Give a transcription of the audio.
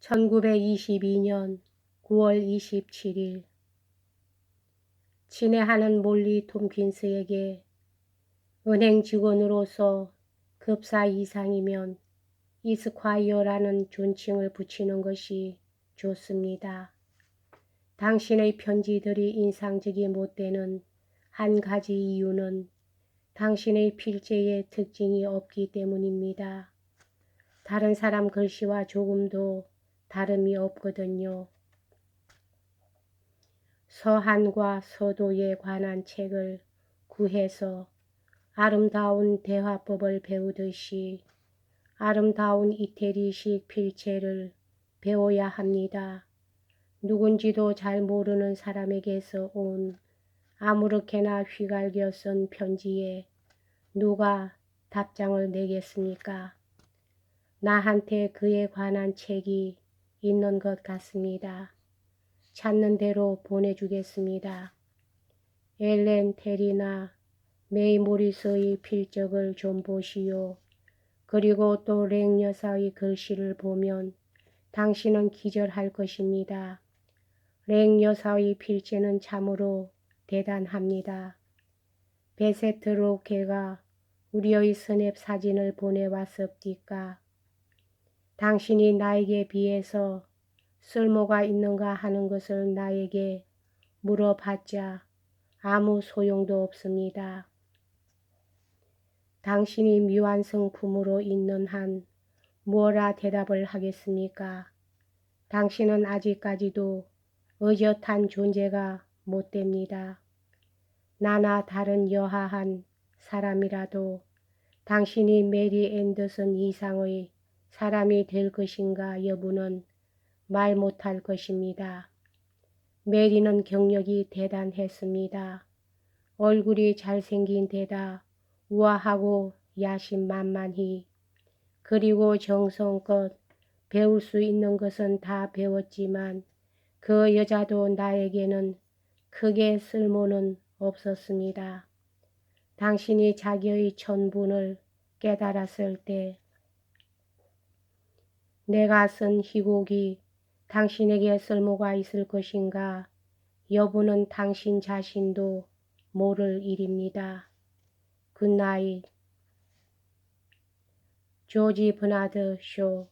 1922년 9월 27일 친애하는 몰리 톰킨스에게 은행 직원으로서 급사 이상이면 이스콰이어라는 존칭을 붙이는 것이 좋습니다. 당신의 편지들이 인상적이 못 되는 한 가지 이유는 당신의 필체에 특징이 없기 때문입니다. 다른 사람 글씨와 조금도 다름이 없거든요. 서한과 서도에 관한 책을 구해서 아름다운 대화법을 배우듯이 아름다운 이태리식 필체를 배워야 합니다. 누군지도 잘 모르는 사람에게서 온 아무렇게나 휘갈겨 쓴 편지에 누가 답장을 내겠습니까? 나한테 그에 관한 책이 있는 것 같습니다. 찾는 대로 보내주겠습니다. 엘렌 테리나 메이 모리스의 필적을 좀 보시오. 그리고 또 랭 여사의 글씨를 보면 당신은 기절할 것입니다. 랭 여사의 필체는 참으로 대단합니다. 베세트 로케가 우리의 스냅 사진을 보내왔습니까? 당신이 나에게 비해서 쓸모가 있는가 하는 것을 나에게 물어봤자 아무 소용도 없습니다. 당신이 미완성품으로 있는 한 뭐라 대답을 하겠습니까? 당신은 아직까지도 의젓한 존재가 못 됩니다. 나나 다른 여하한 사람이라도 당신이 메리 앤더슨 이상의 사람이 될 것인가 여부는 말 못할 것입니다. 메리는 경력이 대단했습니다. 얼굴이 잘생긴 데다 우아하고 야심만만히 그리고 정성껏 배울 수 있는 것은 다 배웠지만 그 여자도 나에게는 크게 쓸모는 없었습니다. 당신이 자기의 천분을 깨달았을 때 내가 쓴 희곡이 당신에게 쓸모가 있을 것인가? 여부는 당신 자신도 모를 일입니다. 굿나잇 조지 버나드 쇼